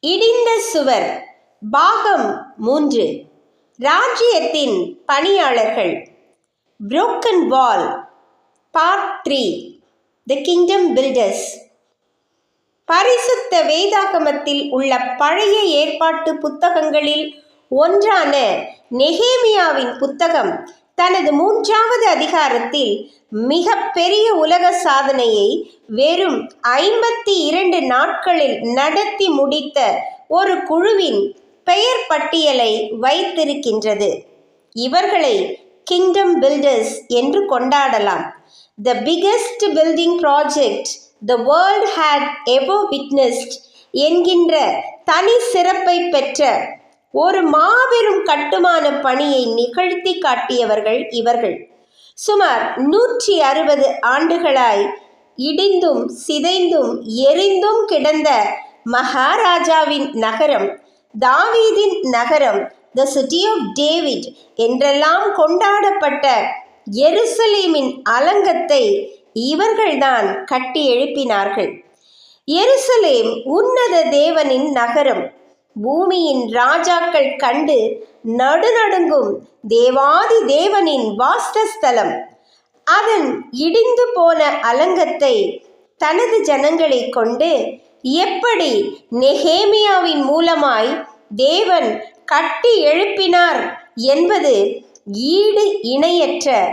இடிந்த சுவர் பாகம் மூன்று. ராஜ்யத்தின் பணியாளர்கள். Broken wall part three the kingdom builders பரிசுத்த வேதாகமத்தில் உள்ள பழைய ஏற்பாட்டு புத்தகங்களில் ஒன்றான நெகேமியாவின் புத்தகம் தனது மூன்றாவது அதிகாரத்தில் மிக பெரிய உலக சாதனையை வெறும் ஐம்பத்தி இரண்டு நாட்களில் நடத்தி முடித்த ஒரு குழுவின் பெயர் பட்டியலை வைத்திருக்கின்றது. இவர்களை கிங்டம் பில்டர்ஸ் என்று கொண்டாடலாம். The biggest building project the world has ever witnessed என்கின்ற தனி சிறப்பை பெற்ற ஒரு மாபெரும் கட்டுமான பணியை நிகழ்த்தி காட்டியவர்கள் இவர்கள். சுமார் நூற்றி அறுபது ஆண்டுகளாய் இடிந்தும் சிதைந்தும் எரிந்தும் கிடந்த மகாராஜாவின் நகரம் தாவீதின் நகரம் த சிட்டி ஆஃப் டேவிட் என்றெல்லாம் கொண்டாடப்பட்ட எருசலேமின் அலங்கத்தை இவர்கள்தான் கட்டி எழுப்பினார்கள். எருசலேம் உன்னத தேவனின் நகரம். பூமியின் ராஜாக்கள் கண்டு நடுநடுங்கும் தேவாதி தேவனின் வாஸ்தஸ்தலம் அதன் இடிந்து போன அலங்கத்தை தனது ஜனங்களை கொண்டு எப்படி நெஹேமியாவின் மூலமாய் தேவன் கட்டி எழுப்பினார் என்பது ஈடு இணையற்ற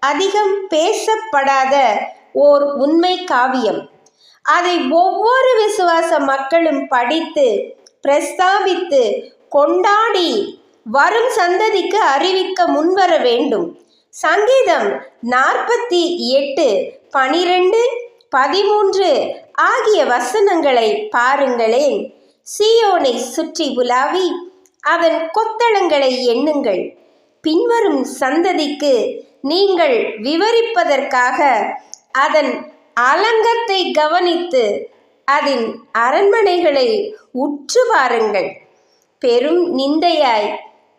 அதிகம் பேசப்படாத ஓர் உண்மை காவியம். அதை ஒவ்வொரு விசுவாச மக்களும் படித்து பிரஸ்தாபித்து கொண்டாடி வரும் சந்ததிக்கு அறிவிக்க முன்வர வேண்டும். சங்கீதம் நாற்பத்தி எட்டு பனிரெண்டு பதிமூன்று ஆகிய வசனங்களை பாருங்களேன். சியோனை சுற்றி உலாவி அதன் கொத்தளங்களை எண்ணுங்கள். பின்வரும் சந்ததிக்கு நீங்கள் விவரிப்பதற்காக அதன் அலங்கத்தை கவனித்து அதன் அரண்மனைகளை உற்று பாருங்கள். பெரும் நிந்தையாய்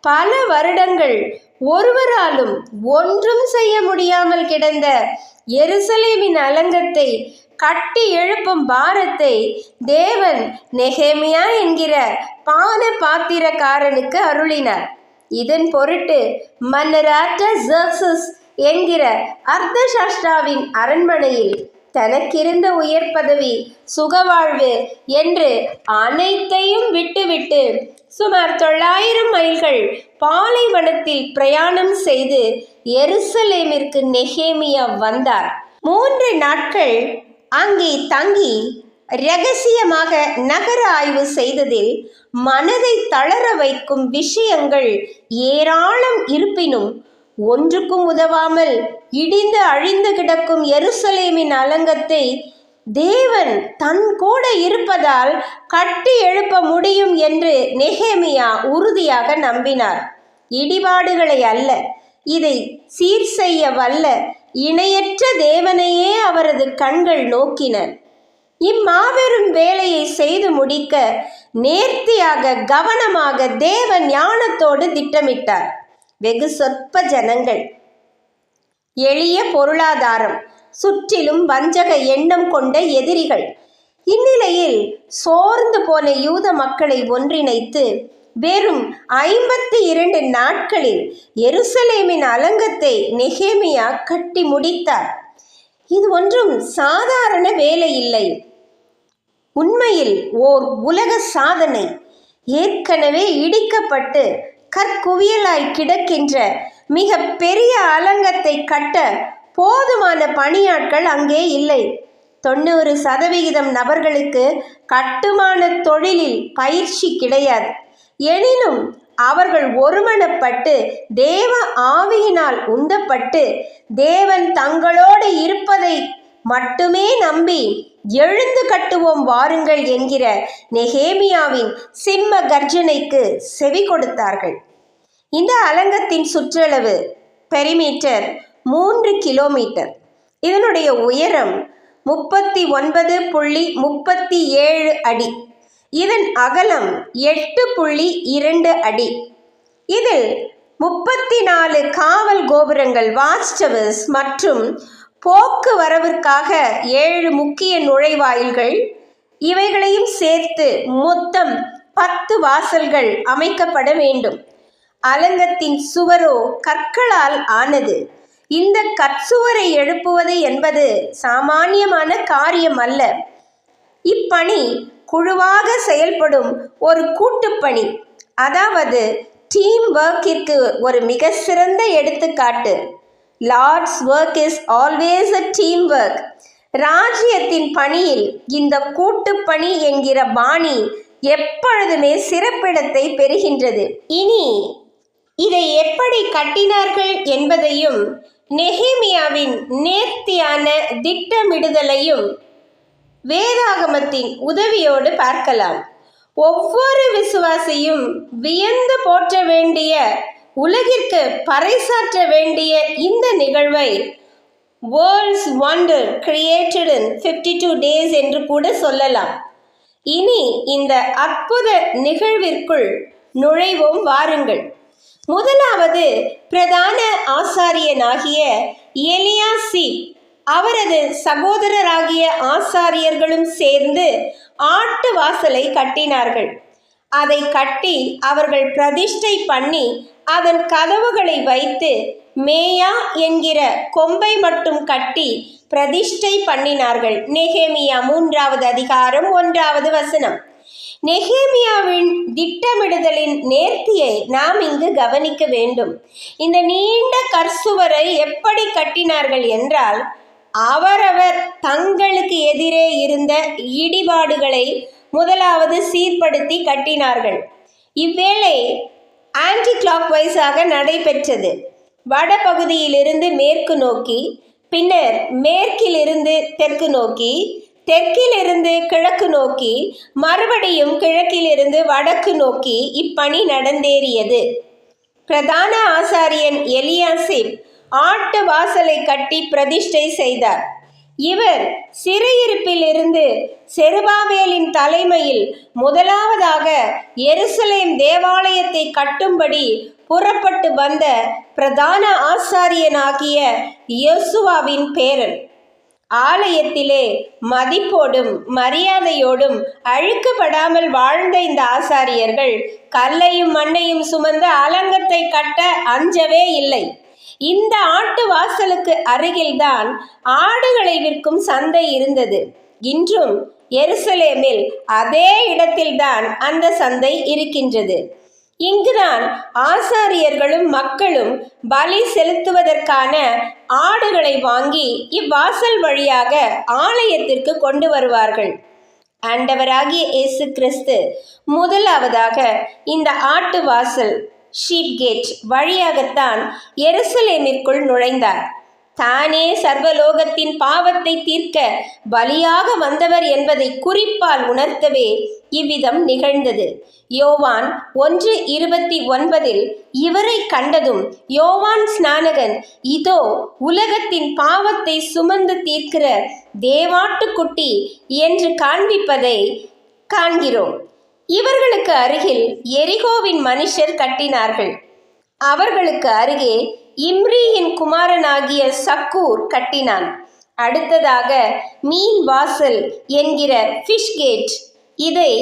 பல வருடங்கள் ஒருவராலும் ஒன்றும் செய்ய முடியாமல் கிடந்த எருசலேமின் அலங்கத்தை கட்டி எழுப்பும் பாரத்தை தேவன் நெகேமியா என்கிற பான பாத்திரக்காரனுக்கு அருளினார். இதன் பொருட்டு மன்னராட்ட ஜர்சஸ் என்கிற அர்த்தசாஸ்டாவின் அரண்மனையில் தனக்கிருந்த உயர் பதவி சுகவாழ்வு என்று அனைத்தையும் விட்டுவிட்டு சுமார் தொள்ளாயிரம் மைல்கள் பாலைவனத்தில் பிரயாணம் செய்து எருசலேமிற்கு நெகேமியா வந்தார். மூன்று நாட்கள் அங்கே தங்கி ரகசியமாக நகர ஆய்வு செய்ததில் மனதை தளர வைக்கும் விஷயங்கள் ஏராளம் இருப்பினும் ஒன்றுக்கும் உதவாமல் இடிந்து அழிந்து கிடக்கும் எருசலேமின் அலங்கத்தை தேவன் தன் கூட இருப்பதால் கட்டி எழுப்ப முடியும் என்று நெஹேமியா உறுதியாக நம்பினார். இடிபாடுகளை அல்ல இதை சீர் செய்ய வல்ல இணையற்ற தேவனையே அவரது கண்கள் நோக்கின இம்மாபெரும் வேலையை செய்து முடிக்க நேர்த்தியாக கவனமாக தேவ ஞானத்தோடு திட்டமிட்டார். வெகு சொற்ப ஜனங்கள் எளிய பொருளாதாரம். சுற்றிலும் வஞ்சக எண்ணம் கொண்ட எதிரிகள். இந்நிலையில் சோர்ந்து போன யூத மக்களை ஒன்றிணைத்து வெறும் ஐம்பத்தி இரண்டு நாட்களில் எருசலேமின் அலங்கத்தை நெகேமியா கட்டி முடித்தார். இது ஒன்றும் சாதாரண வேலை இல்லை உண்மையில் ஓர் உலக சாதனை. ஏற்கனவே இடிக்கப்பட்டு கற்குவியலாய் கிடக்கின்ற மிக பெரிய அலங்கத்தை கட்ட போதுமான பணியாட்கள் அங்கே இல்லை. தொண்ணூறு சதவிகிதம் நபர்களுக்கு கட்டுமான தொழிலில் பயிற்சி கிடையாது. எனினும் அவர்கள் ஒருமனப்பட்டு தேவ ஆவியினால் உந்தப்பட்டு தேவன் தங்களோடு இருப்பதை மட்டுமே நம்பி எழுந்து கட்டுவோம் வாருங்கள் என்கிற நெஹேமியாவின் சிம்ம கர்ஜனைக்கு செவி கொடுத்தார்கள். இந்த அலங்கத்தின் சுற்றளவு பெரிமீட்டர் மூன்று கிலோமீட்டர் இதனுடைய உயரம் முப்பத்தி ஒன்பது புள்ளி முப்பத்தி ஏழு அடி. இதன் அகலம் எட்டு புள்ளி இரண்டு அடி. இதில் முப்பத்தி நாலு காவல் கோபுரங்கள் வாட்ச் டவர்ஸ் மற்றும் போக்குவரவிற்காக ஏழு முக்கிய நுழைவாயில்கள் இவைகளையும் சேர்த்து மொத்தம் பத்து வாசல்கள் அமைக்கப்பட வேண்டும். அலங்கத்தின் சுவரோ கற்களால் ஆனது. இந்த கற்சுவரை எழுப்புவது என்பது சாமானியமான காரியம் அல்ல. இப்பணி குழுவாக செயல்படும் ஒரு கூட்டுப்பணி அதாவது டீம் ஒர்க்கிற்கு ஒரு மிக சிறந்த எடுத்துக்காட்டு. Lord's work is always a team work ராஜ்யத்தின் பணியில் இந்த கூட்டுப்பணி என்கிற பாணி எப்பொழுதுமே சிறப்பிடத்தை பெறுகின்றது. இனி இதை எப்படி கட்டினார்கள் என்பதையும் நெஹேமியாவின் நேர்த்தியான திட்டமிடுதலையும் வேதாகமத்தின் உதவியோடு பார்க்கலாம். ஒவ்வொரு விசுவாசியும் வியந்து போற்ற வேண்டிய உலகிற்கு பறைசாற்ற வேண்டிய இந்த நிகழ்வை world's wonder created in fifty two days என்று கூட சொல்லலாம். இனி இந்த அற்புத நிகழ்விற்குள் நுழைவோம் வாருங்கள். முதலாவது பிரதான ஆசாரியனாகிய எலியாசி அவரது சகோதரராகிய ஆசாரியர்களும் சேர்ந்து ஆட்டு வாசலை கட்டினார்கள். அதை கட்டி அவர்கள் பிரதிஷ்டை பண்ணி அதன் கதவுகளை வைத்து மேயா என்கிற கொம்பை மட்டும் கட்டி பிரதிஷ்டை பண்ணினார்கள். நெகேமியா மூன்றாவது அதிகாரம் ஒன்றாவது வசனம். நெகேமியாவின் திட்டமிடுதலின் நேர்த்தியை நாம் இங்கு கவனிக்க வேண்டும். இந்த நீண்ட கற்சுவரை எப்படி கட்டினார்கள் என்றால் அவரவர் தங்களுக்கு எதிரே இருந்த இடிபாடுகளை முதலாவது சீர்படுத்தி கட்டினார்கள். இவ்வேளை ஆன்டி கிளாக் வைஸாக நடைபெற்றது. வடபகுதியிலிருந்து மேற்கு நோக்கி பின்னர் மேற்கிலிருந்து தெற்கு நோக்கி தெற்கிலிருந்து கிழக்கு நோக்கி மறுபடியும் கிழக்கிலிருந்து வடக்கு நோக்கி இப்பணி நடந்தேறியது. பிரதான ஆசாரியன் எலியாசிப் ஆட்டு வாசலை கட்டி பிரதிஷ்டை செய்தார். இவர் சிறையிருப்பிலிருந்து செருபாவேலின் தலைமையில் முதலாவதாக எருசலேம் தேவாலயத்தை கட்டும்படி புறப்பட்டு வந்த பிரதான ஆசாரியனாகிய யோசுவாவின் பேரன். ஆலயத்திலே மதிப்போடும் மரியாதையோடும் அழுக்குப்படாமல் வாழ்ந்த இந்த ஆசாரியர்கள் கல்லையும் மண்ணையும் சுமந்து அலங்கத்தை கட்ட அஞ்சவே இல்லை. இந்த ஆட்டு வாசலுக்கு அருகில்தான் ஆடுகளை விற்கும் சந்தை இருந்தது. இன்றும் எருசலேமில் அதே இடத்தில்தான் அந்த சந்தை இருக்கின்றது. இங்குதான் ஆசாரியர்களும் மக்களும் பலி செலுத்துவதற்கான ஆடுகளை வாங்கி இவ்வாசல் வழியாக ஆலயத்திற்கு கொண்டு வருவார்கள். ஆண்டவராகிய இயேசு கிறிஸ்து முதலாவதாக இந்த ஆட்டு வாசல் ஷீப் கேட் வழியாகத்தான் எருசலேமிற்குள் நுழைந்தார். தானே சர்வலோகத்தின் பாவத்தை தீர்க்க பலியாக வந்தவர் என்பதை குறிப்பால் உணர்த்தவே இவ்விதம் நிகழ்ந்தது. யோவான் ஒன்று இருபத்தி ஒன்பதில் இவரை கண்டதும் யோவான் ஸ்நானகன் இதோ உலகத்தின் பாவத்தை சுமந்து தீர்க்கிற தேவாட்டுக்குட்டி என்று காண்பிப்பதை காண்கிறோம். இவர்களுக்கு அருகில் எரிகோவின் மனுஷர் கட்டினார்கள். அவர்களுக்கு அருகே இம்ரியின் குமாரனாகிய சக்கூர் கட்டினான். அடுத்ததாக மீன் வாசல் என்கிற ஃபிஷ் கேட் இதை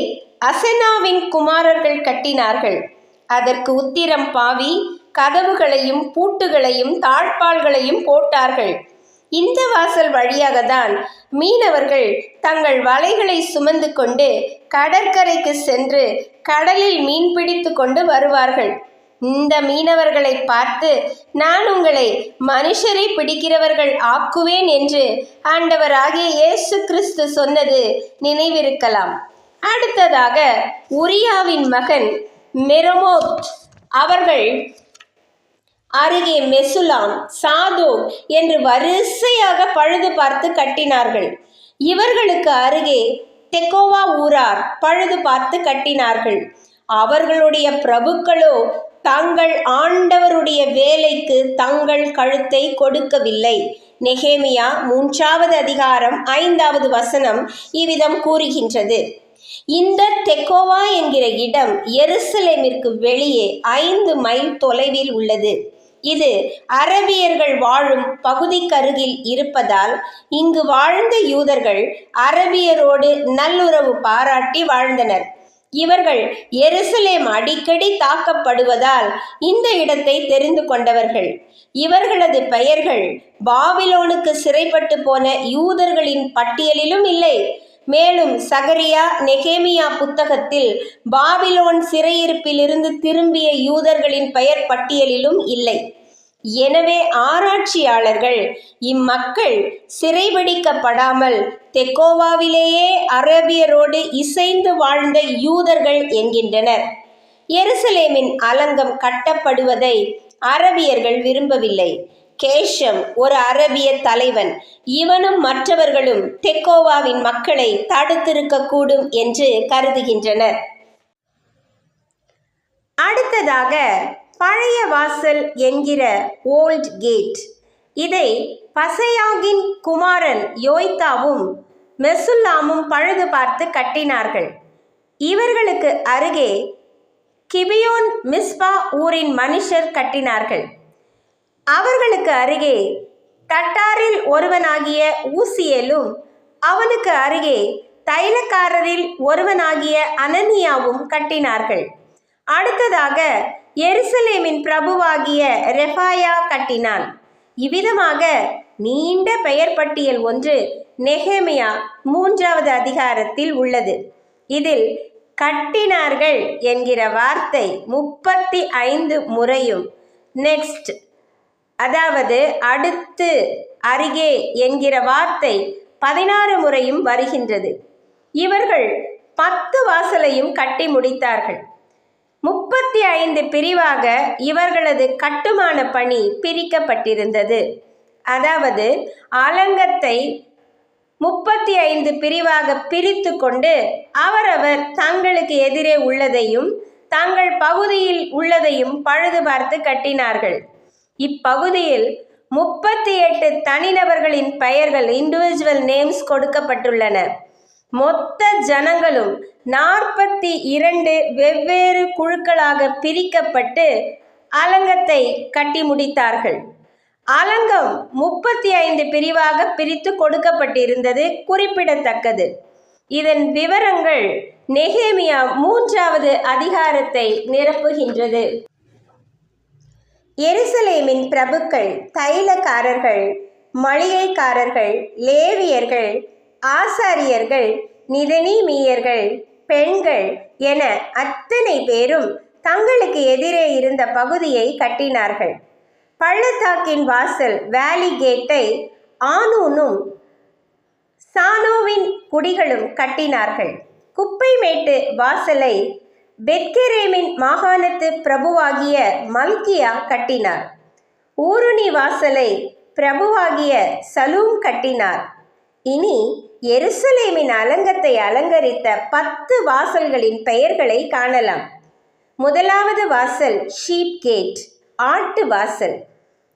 அசனாவின் குமாரர்கள் கட்டினார்கள். அதற்கு உத்திரம் பாவி கதவுகளையும் பூட்டுகளையும் தாழ்பால்களையும் போட்டார்கள். இந்த வாசல் வழியாக தான் மீனவர்கள் தங்கள் வலைகளை சுமந்து கொண்டு கடற்கரைக்கு சென்று கடலில் மீன் பிடித்து கொண்டு வருவார்கள். இந்த மீனவர்களை பார்த்து நான் உங்களை மனுஷரை பிடிக்கிறவர்கள் ஆக்குவேன் என்று ஆண்டவராகிய இயேசு கிறிஸ்து சொன்னது நினைவிருக்கலாம். அடுத்ததாக உரியாவின் மகன் மெரமோத் அவர்கள் அருகே மெசுலாம் சாதோ என்று வரிசையாக பழுது பார்த்து கட்டினார்கள். இவர்களுக்கு அருகே தெக்கோவா ஊரார் பழுது பார்த்து கட்டினார்கள். அவர்களுடைய பிரபுக்களோ தங்கள் ஆண்டவருடைய வேலைக்கு தங்கள் கழுத்தை கொடுக்கவில்லை. நெகேமியா மூன்றாவது அதிகாரம் ஐந்தாவது வசனம் இவ்விதம் கூறுகின்றது. இந்த தெக்கோவா என்கிற இடம் எருசலேமிற்கு வெளியே ஐந்து மைல் தொலைவில் உள்ளது. இது அரபியர்கள் வாழும் பகுதிக்கருகில் இருப்பதால் இங்கு வாழ்ந்த யூதர்கள் அரபியரோடு நல்லுறவு பாராட்டி வாழ்ந்தனர். இவர்கள் எருசலேம் அடிக்கடி தாக்கப்படுவதால் இந்த இடத்தை தெரிந்து கொண்டவர்கள். இவர்களது பெயர்கள் பாபிலோனுக்கு சிறைப்பட்டு போன யூதர்களின் பட்டியலிலும் இல்லை. மேலும் சகரியா நெகேமியா புத்தகத்தில் பாபிலோன் சிறையிருப்பிலிருந்து திரும்பிய யூதர்களின் பெயர் பட்டியலிலும் இல்லை. எனவே ஆராய்ச்சியாளர்கள் இம்மக்கள் சிறைபிடிக்கப்படாமல் தெக்கோவாவிலேயே அரேபியரோடு இசைந்து வாழ்ந்த யூதர்கள் என்கின்றனர். எருசலேமின் அலங்கம் கட்டப்படுவதை அரபியர்கள் விரும்பவில்லை. கேஷம் ஒரு அரபிய தலைவன் இவனும் மற்றவர்களும் தெக்கோவாவின் மக்களை தடுத்திருக்கக்கூடும் என்று கருதுகின்றனர். அடுத்ததாக பழைய வாசல் என்கிற ஓல்ட் கேட். இதை பசையாகின் குமாரன் யோய்தாவும் மெசுல்லாமும் பழுது பார்த்து கட்டினார்கள். இவர்களுக்கு அருகே கிபியோன் மிஸ்பா ஊரின் மனுஷர் கட்டினார்கள். அவர்களுக்கு அருகே தட்டாரில் ஒருவனாகிய ஊசியலும் அவனுக்கு அருகே தைலக்காரரில் ஒருவனாகிய அனனியாவும் கட்டினார்கள். அடுத்ததாக எருசலேமின் பிரபுவாகிய ரெஃபாயா கட்டினான். இவ்விதமாக நீண்ட பெயர் பட்டியல் ஒன்று நெஹேமியா மூன்றாவது அதிகாரத்தில் உள்ளது. இதில் கட்டினார்கள் என்கிற வார்த்தை முப்பத்தி ஐந்து முறையும். நெக்ஸ்ட் அதாவது அடுத்து அருகே என்கிற வார்த்தை பதினாறு முறையும் வருகின்றது. இவர்கள் பத்து வாசலையும் கட்டி முடித்தார்கள். முப்பத்தி ஐந்து பிரிவாக இவர்களது கட்டுமான பணி பிரிக்கப்பட்டிருந்தது. அதாவது அலங்கத்தை முப்பத்தி ஐந்து பிரிவாக பிரித்து கொண்டு அவரவர் தங்களுக்கு எதிரே உள்ளதையும் தங்கள் பகுதியில் உள்ளதையும் பழுது பார்த்து கட்டினார்கள். இப்பகுதியில் முப்பத்தி எட்டு தனிநபர்களின் பெயர்கள் இண்டிவிஜுவல் நேம்ஸ் கொடுக்கப்பட்டுள்ளன. மொத்த ஜனங்களும் நாற்பத்தி இரண்டு வெவ்வேறு குழுக்களாக பிரிக்கப்பட்டு அலங்கத்தை கட்டி முடித்தார்கள். அலங்கம் முப்பத்தி ஐந்து பிரிவாக பிரித்து கொடுக்கப்பட்டிருந்தது குறிப்பிடத்தக்கது. இதன் விவரங்கள் நெகேமியா மூன்றாவது அதிகாரத்தை நிரப்புகின்றது. எருசலேமின் பிரபுக்கள் தைலக்காரர்கள் மளிகைக்காரர்கள் லேவியர்கள் ஆசாரியர்கள் நிதனீமியர்கள் பெண்கள் என அத்தனை பேரும் தங்களுக்கு எதிரே இருந்த பகுதியை கட்டினார்கள். பள்ளத்தாக்கின் வாசல் வேலி கேட்டை ஆனூனும் சானோவின் குடிகளும் கட்டினார்கள். குப்பைமேட்டு வாசலை பெத்கெரேமின் மாகாணத்து பிரபுவாகிய மல்கியா கட்டினார். ஊருணி வாசலை பிரபுவாகிய சலூம் கட்டினார். இனி எருசலேமின் அலங்கத்தை அலங்கரித்த பத்து வாசல்களின் பெயர்களை காணலாம். முதலாவது வாசல் ஷீப் கேட். ஆட்டு வாசல்.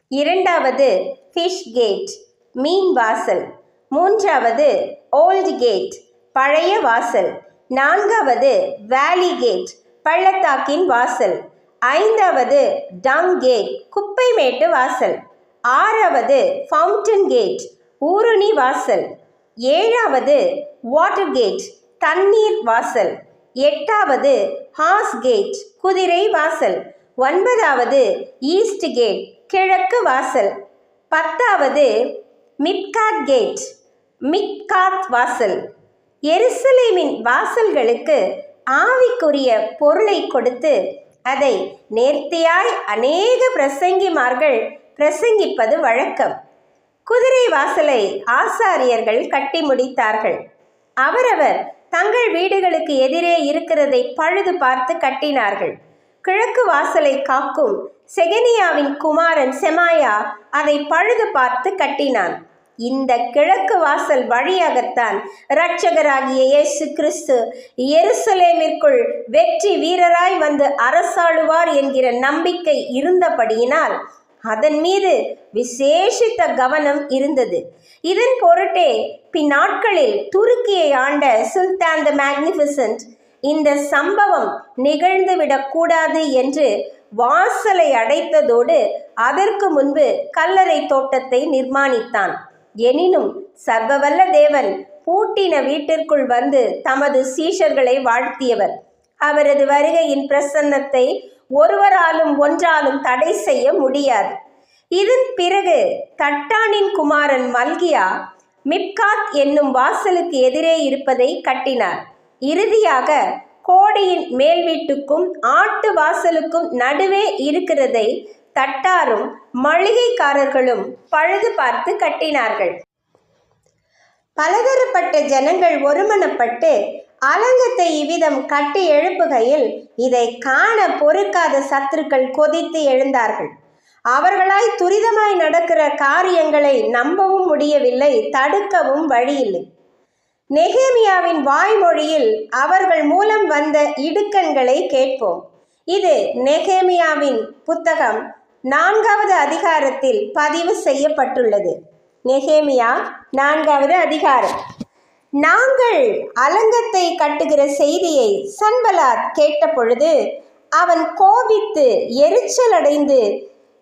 இரண்டாவது ஃபிஷ் கேட். மீன் வாசல். மூன்றாவது ஓல்டு கேட். பழைய வாசல். நான்காவது வேலி கேட். பள்ளத்தாக்கின் வாசல். ஐந்தாவது டங் கேட். குப்பைமேட்டு வாசல். ஆறாவது ஃபவுண்டன் கேட். ஊருணி வாசல். ஏழாவது வாட்டர் கேட் தண்ணீர் வாசல். எட்டாவது ஹாஸ் கேட் குதிரை வாசல். ஒன்பதாவது ஈஸ்ட் கேட் கிழக்கு வாசல். பத்தாவது மிட்காட் கேட் மிட்காத் வாசல். எருசலேமின் வாசல்களுக்கு ஆவிக்குரிய பொருளை கொடுத்து அதை நேர்த்தியாய் அநேக பிரசங்கிமார்கள் பிரசங்கிப்பது வழக்கம். குதிரை வாசலை ஆசாரியர்கள் கட்டி முடித்தார்கள். அவரவர் தங்கள் வீடுகளுக்கு எதிரே இருக்கிறதை பழுது பார்த்து கட்டினார்கள். கிழக்கு வாசலை காக்கும் செகனியாவின் குமாரன் செமாயா அதை பழுது பார்த்து கட்டினான். இந்த கிழக்கு வாசல் வழியாகத்தான் இரட்சகராகிய இயேசு கிறிஸ்து எருசலேமிற்குள் வெற்றி வீரராய் வந்து அரசாளுவார் என்கிற நம்பிக்கை இருந்தபடியினால் அதன் மீது விசேஷித்த கவனம் இருந்தது. இதன் பொருட்டே பின்னாட்களில் துருக்கியை ஆண்ட சுல்தான் த மேக்னிஃபிசன்ட் இந்த சம்பவம் நிகழ்ந்துவிடக்கூடாது என்று வாசலை அடைத்ததோடு அதற்கு முன்பு கல்லறை தோட்டத்தை நிர்மாணித்தான். எனினும் சர்வவல்ல தேவன் பூட்டின வீட்டிற்குள் வந்து தமது சீஷர்களை வாழ்த்தியவர். அவரது வருகையின் பிரசன்னத்தை ஒருவராலும் ஒன்றாலும் தடை செய்ய முடியாது. இதன் பிறகு தட்டானின் குமாரன் மல்கியா மிப்காத் என்னும் வாசலுக்கு எதிரே இருப்பதை கட்டினார். இறுதியாக கோடியின் மேல் வீட்டுக்கும் ஆட்டு வாசலுக்கும் நடுவே இருக்கிறதை தட்டாரும் மளிகைக்காரர்களும் பழுது பார்த்து கட்டினார்கள். பலதரப்பட்ட ஜனங்கள் ஒருமனப்பட்டு அலங்கத்தை இவ்விதம் கட்டி எழுப்புகையில் இதை காண பொறுக்காத சத்துருக்கள் கொதித்து எழுந்தார்கள். அவர்களாய் துரிதமாய் நடக்கிற காரியங்களை நம்பவும் முடியவில்லை தடுக்கவும் வழியில்லை. நெகேமியாவின் வாய்மொழியில் அவர்கள் மூலம் வந்த இடுக்கண்களை கேட்போம். இது நெகேமியாவின் புத்தகம் நான்காவது அதிகாரத்தில் பதிவு செய்யப்பட்டுள்ளது. நெகேமியா நான்காவது அதிகாரம். நாங்கள் அலங்கத்தை கட்டுகிற செய்தியை சன்பலாத் கேட்டபொழுது அவன் கோபித்து எரிச்சலடைந்து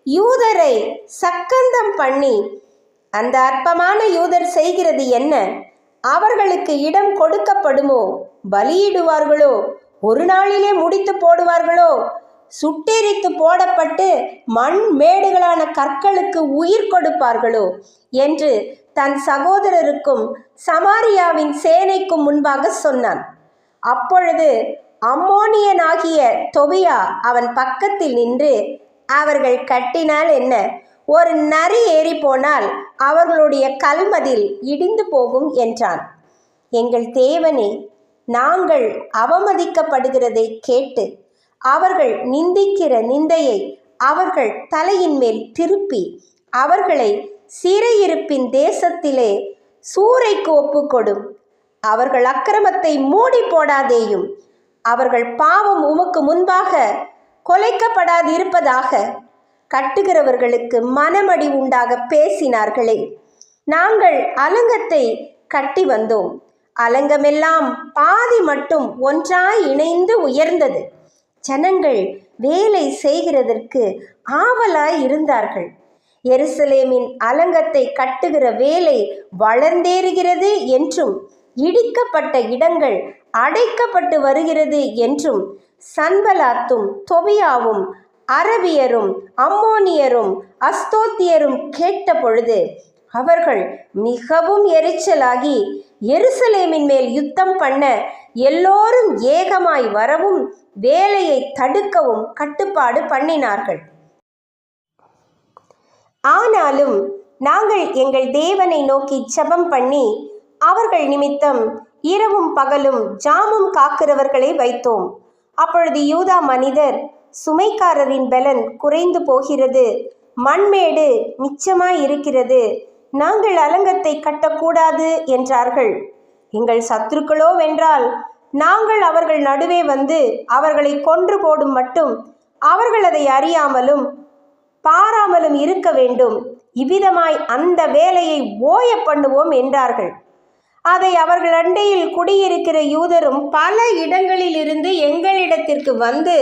யூதரை சக்கந்தம் பண்ணி அந்த அற்பமான யூதர் செய்கிறது என்ன? அவர்களுக்கு இடம் கொடுக்கப்படுமோ? பலியிடுவார்களோ? ஒரு நாளிலே முடித்து போடுவார்களோ? சுட்டெரித்து போடப்பட்டு மண் மேடுகளான கற்களுக்கு உயிர் கொடுப்பார்களோ என்று தன் சகோதரருக்கும் சமாரியாவின் சேனைக்கும் முன்பாக சொன்னான். அப்பொழுது அம்மோனியனாகிய தொபியா அவன் பக்கத்தில் நின்று அவர்கள் கட்டினால் என்ன? ஒரு நரி ஏறி போனால் அவர்களுடைய கல்மதில் இடிந்து போகும் என்றான். எங்கள் தேவனே நாங்கள் அவமதிக்கப்படுகிறதை கேட்டு அவர்கள் நிந்திக்கிற நிந்தையை அவர்கள் தலையின் மேல் திருப்பி அவர்களை சிறையிருப்பின் தேசத்திலே சூறைக்கு ஒப்புக்கொடும். அவர்கள் அக்கிரமத்தை மூடி போடாதேயும் அவர்கள் பாவம் உமக்கு முன்பாக கொலைக்கப்படாதிருப்பதாக கட்டுகிறவர்களுக்கு மனமடி உண்டாக பேசினார்களே. நாங்கள் அலங்கத்தை கட்டி வந்தோம். அலங்கமெல்லாம் பாதி மட்டும் ஒன்றாய் இணைந்து உயர்ந்தது. ஜனங்கள் வேலை செய்கிறதற்கு ஆவலாய் இருந்தார்கள். எருசலேமின் அலங்கத்தை கட்டுகிற வேலை வளர்ந்தேறுகிறது என்றும் இடிக்கப்பட்ட இடங்கள் அடைக்கப்பட்டு வருகிறது என்றும் சன்பலாத்தும் தொபியாவும் அரபியரும் அம்மோனியரும் அஸ்தோத்தியரும் கேட்ட பொழுது அவர்கள் மிகவும் எரிச்சலாகி எருசலேமின் மேல் யுத்தம் பண்ண எல்லோரும் ஏகமாய் வரவும் வேலையை தடுக்கவும் கட்டுப்பாடு பண்ணினார்கள். ஆனாலும் நாங்கள் எங்கள் தேவனை நோக்கி ஜபம் பண்ணி அவர்கள் நிமித்தம் இரவும் பகலும் ஜாமம் காக்கிறவர்களை வைத்தோம். அப்பொழுது யூதா மனிதர் சுமைக்காரரின் பலன் குறைந்து போகிறது மண்மேடு மிச்சமாய் இருக்கிறது நாங்கள் அலங்கத்தை கட்டக்கூடாது என்றார்கள். எங்கள் சத்துருக்களோ வென்றால் நாங்கள் அவர்கள் நடுவே வந்து அவர்களை கொன்று போடும் மட்டும் அவர்கள் அதை அறியாமலும் பாராமலும் இருக்க வேண்டும். இவ்விதமாய் அந்த வேலையை ஓய பண்ணுவோம் என்றார்கள். அதை அவர்கள் அண்டையில் குடியிருக்கிற யூதரும் பல இடங்களில் இருந்து எங்களிடத்திற்கு வந்து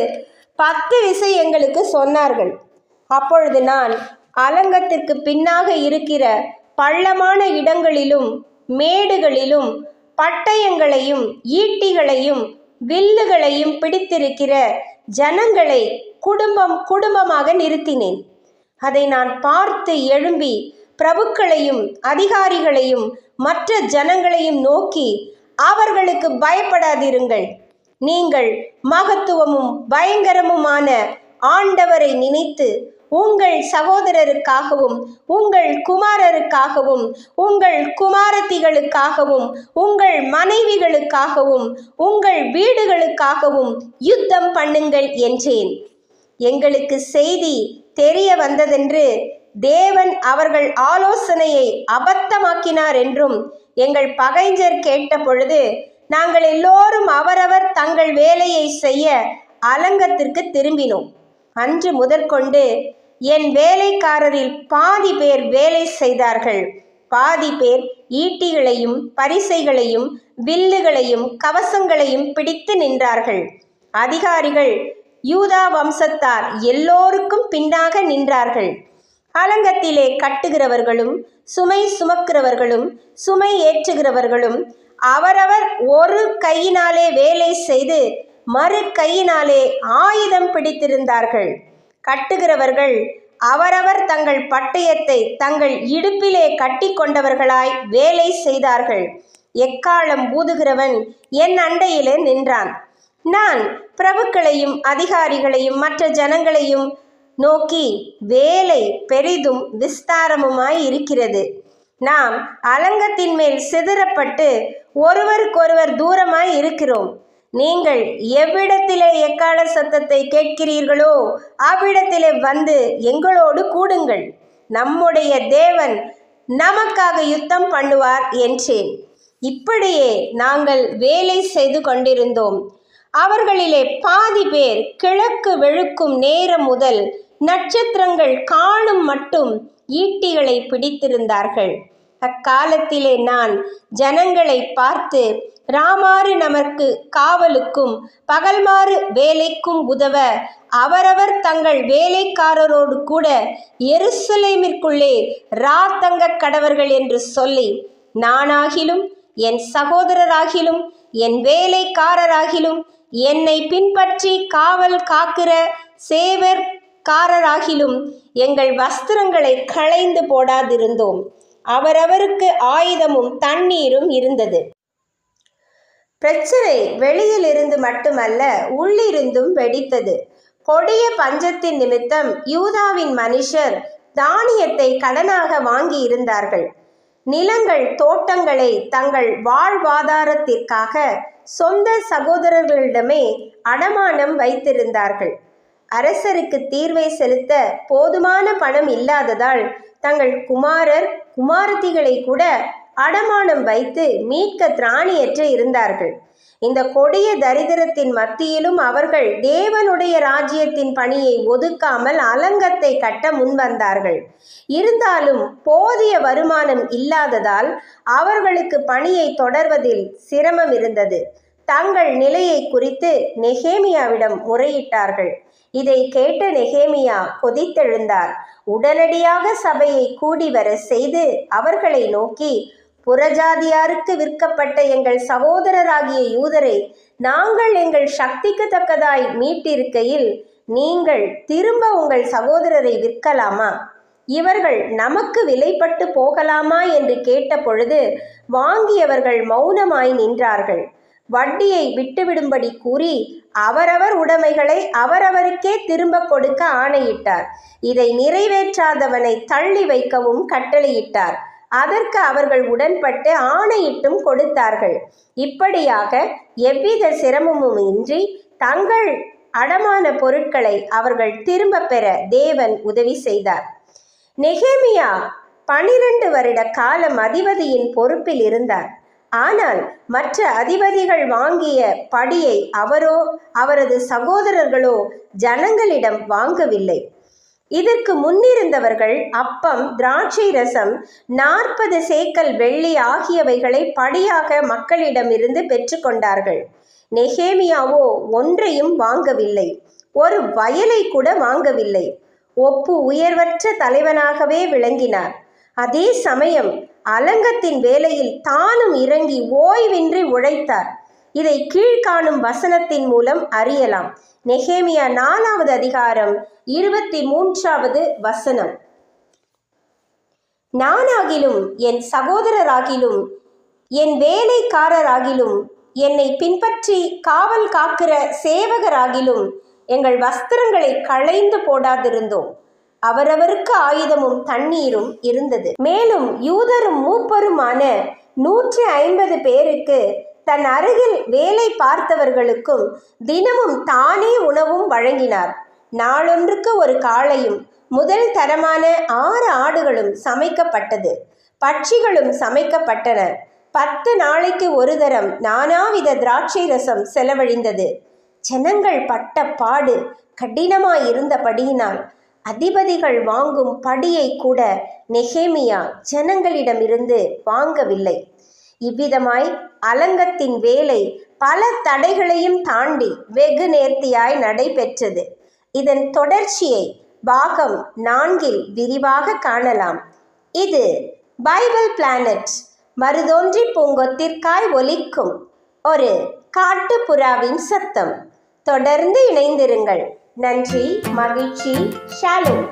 பத்து விசை எங்களுக்கு சொன்னார்கள். அப்பொழுது நான் அலங்கத்திற்கு பின்னாக இருக்கிற பள்ளமான இடங்களிலும் மேடுகளிலும் பட்டயங்களையும் ஈட்டிகளையும் வில்லுகளையும் பிடித்திருக்கிற ஜனங்களை குடும்பம் குடும்பமாக நிறுத்தினேன். அதை நான் பார்த்து எழும்பி பிரபுக்களையும் அதிகாரிகளையும் மற்ற ஜனங்களையும் நோக்கி அவர்களுக்கு பயப்படாதிருங்கள். நீங்கள் மகத்துவமும் பயங்கரமுமான ஆண்டவரை நினைத்து உங்கள் சகோதரருக்காகவும் உங்கள் குமாரருக்காகவும் உங்கள் குமாரத்திகளுக்காகவும் உங்கள் மனைவிகளுக்காகவும் உங்கள் வீடுகளுக்காகவும் யுத்தம் பண்ணுங்கள் என்றேன். எங்களுக்கு செய்தி தெரிய வந்ததென்று தேவன் அவர்கள் ஆலோசனையை அபத்தமாக்கினார் என்றும் எங்கள் பகைஞர் கேட்டபொழுது நாங்கள் எல்லோரும் அவரவர் தங்கள் வேலையை செய்ய அலங்கத்திற்கு திரும்பினோம். அன்று முதற்கொண்டு என் வேலைக்காரரில் பாதி பேர் வேலை செய்தார்கள். பாதி பேர் ஈட்டிகளையும் பரிசைகளையும் வில்லுகளையும் கவசங்களையும் பிடித்து நின்றார்கள். அதிகாரிகள் யூதா வம்சத்தார் எல்லோருக்கும் பின்னாக நின்றார்கள். அலங்கத்திலே கட்டுகிறவர்களும் சுமை சுமக்கிறவர்களும் சுமை ஏற்றுகிறவர்களும் அவரவர் ஒரு கையினாலே வேலை செய்து மறு கையினாலே ஆயுதம் பிடித்திருந்தார்கள். கட்டுகிறவர்கள் அவரவர் தங்கள் பட்டயத்தை தங்கள் இடுப்பிலே கட்டி கொண்டவர்களாய் வேலை செய்தார்கள். எக்காலம் ஊதுகிறவன் என் அண்டையிலே நின்றான். நான் பிரபுக்களையும் அதிகாரிகளையும் மற்ற ஜனங்களையும் நோக்கி வேலை பெரிதும் விஸ்தாரமுமாய் இருக்கிறது. நாம் அலங்கத்தின் மேல் சிதறப்பட்டு ஒருவருக்கொருவர் தூரமாய் இருக்கிறோம். நீங்கள் எவ்விடத்திலே எக்கால சத்தத்தை கேட்கிறீர்களோ அவ்விடத்திலே வந்து எங்களோடு கூடுங்கள். நம்முடைய தேவன் நமக்காக யுத்தம் பண்ணுவார் என்றேன். இப்படியே நாங்கள் வேலை செய்து கொண்டிருந்தோம். அவர்களிலே பாதி பேர் கிழக்கு வெளுக்கும் நேரம் முதல் நட்சத்திரங்கள் காணும் மட்டும் ஈட்டிகளை பிடித்திருந்தார்கள். அக்காலத்திலே நான் ஜனங்களை பார்த்து ராமாறு நமக்கு காவலுக்கும் பகல்மாறு வேலைக்கும் உதவ அவரவர் தங்கள் வேலைக்காரரோடு கூட எருசலேமிற்குள்ளே ராத்தங்க கடவர்கள் என்று சொல்லி நானாகிலும் என் சகோதரராகிலும் என் வேலைக்காரராகிலும் என்னை பின்பற்றி காவல் காக்கிற சேவற்காரராகிலும் எங்கள் வஸ்திரங்களை களைந்து போடாதிருந்தோம். அவரவருக்கு ஆயுதமும் தண்ணீரும் இருந்தது. பிரச்சனை வெளியிலிருந்து மட்டுமல்ல உள்ளிருந்தும் வெடித்தது. கொடிய பஞ்சத்தின் நிமித்தம் யூதாவின் மனுஷர் தானியத்தை கடனாக வாங்கி இருந்தார்கள் நிலங்கள் தோட்டங்களை தங்கள் வாழ்வாதாரத்திற்காக சொந்த சகோதரர்களிடமே அடமானம் வைத்திருந்தார்கள். அரசருக்கு தீர்வை செலுத்த போதுமான பணம் இல்லாததால் தங்கள் குமாரர் குமாரத்திகளை கூட அடமானம் வைத்து மீட்க திராணியற்று இருந்தார்கள். இந்த கொடிய தரித்திரத்தின் மத்தியிலும் அவர்கள் தேவனுடைய ராஜ்யத்தின் பணியை ஒதுக்காமல் அலங்கத்தை கட்ட முன்வந்தார்கள். இருந்தாலும் போதிய வருமானம் இல்லாததால் அவர்களுக்கு பணியை தொடர்வதில் சிரமம் இருந்தது. தங்கள் நிலையை குறித்து நெகேமியாவிடம் முறையிட்டார்கள். இதை கேட்ட நெகேமியா கொதித்தெழுந்தார். உடனடியாக சபையை கூடி வர செய்து அவர்களை நோக்கி புறஜாதியாருக்கு விற்கப்பட்ட எங்கள் சகோதரராகிய யூதரை நாங்கள் எங்கள் சக்திக்கு தக்கதாய் மீட்டிருக்கையில் நீங்கள் திரும்ப உங்கள் சகோதரரை விற்கலாமா? இவர்கள் நமக்கு விலைப்பட்டு போகலாமா? என்று கேட்ட பொழுது வாங்கியவர்கள் மௌனமாய் நின்றார்கள். வட்டியை விட்டுவிடும்படி கூறி அவரவர் உடைமைகளை அவரவருக்கே திரும்ப கொடுக்க ஆணையிட்டார். இதை நிறைவேற்றாதவனை தள்ளி வைக்கவும் கட்டளையிட்டார். அதற்கு அவர்கள் உடன்பட்டு ஆணையிட்டும் கொடுத்தார்கள். இப்படியாக எவ்வித சிரமமும் இன்றி தங்கள் அடமான பொருட்களை அவர்கள் திரும்ப பெற தேவன் உதவி செய்தார். நெகேமியா பனிரெண்டு வருட காலம் அதிபதியின் பொறுப்பில் இருந்தார். ஆனால் மற்ற அதிபதிகள் வாங்கிய படியை அவரோ அவரது சகோதரர்களோ ஜனங்களிடம் வாங்கவில்லை. இதற்கு முன்னிருந்தவர்கள் அப்பம் திராட்சை ரசம் நாற்பது சேக்கல் வெள்ளி ஆகியவைகளை படியாக மக்களிடமிருந்து பெற்றுக்கொண்டார்கள் நெகேமியாவோ ஒன்றையும் வாங்கவில்லை. ஒரு வயலை கூட வாங்கவில்லை. ஒப்பு உயர்வற்ற தலைவனாகவே விளங்கினார். அதே சமயம் அலங்கத்தின் வேலையில் தானும் இறங்கி ஓய்வின்றி உழைத்தார். இதை கீழ்காணும் வசனத்தின் மூலம் அறியலாம். நெகேமியா நாலாவது அதிகாரம் இருபத்தி மூன்றாவது வசனம். நானாகிலும் என் சகோதரராகிலும் என் வேலைக்காரராகிலும் என்னை பின்பற்றி காவல் காக்கிற சேவகராகிலும் எங்கள் வஸ்திரங்களை களைந்து போடாதிருந்தோம். அவரவருக்கு ஆயுதமும் தண்ணீரும் இருந்தது. மேலும் யூதரும் மூப்பருமான நூற்றி ஐம்பது பேருக்கு தன் அருகில் வேலை பார்த்தவர்களுக்கும் தினமும் தானே உணவும் வழங்கினார். நாளொன்றுக்கு ஒரு காளையும் முதல் தரமான ஆறு ஆடுகளும் சமைக்கப்பட்டது. பட்சிகளும் சமைக்கப்பட்டன. பத்து நாளைக்கு ஒரு தரம் நானாவித திராட்சை ரசம் செலவழிந்தது. ஜனங்கள் பட்ட பாடு கடினமாயிருந்தபடியினால் அதிபதிகள் வாங்கும் படியை கூட நெஹேமியா ஜனங்களிடமிருந்து வாங்கவில்லை. இவ்விதமாய் அலங்கத்தின் வேலை பல தடைகளையும் தாண்டி வெகு நேர்த்தியாய் நடைபெற்றது. இதன் தொடர்ச்சியை பாகம் நான்கில் விரிவாக காணலாம். இது பைபிள் பிளானட் மருதோன்றி பூங்கொத்திற்காய் ஒலிக்கும் ஒரு காட்டுப்புறாவின் சத்தம். தொடர்ந்து இணைந்திருங்கள். நன்றி மகிழ்ச்சி ஷாலும்.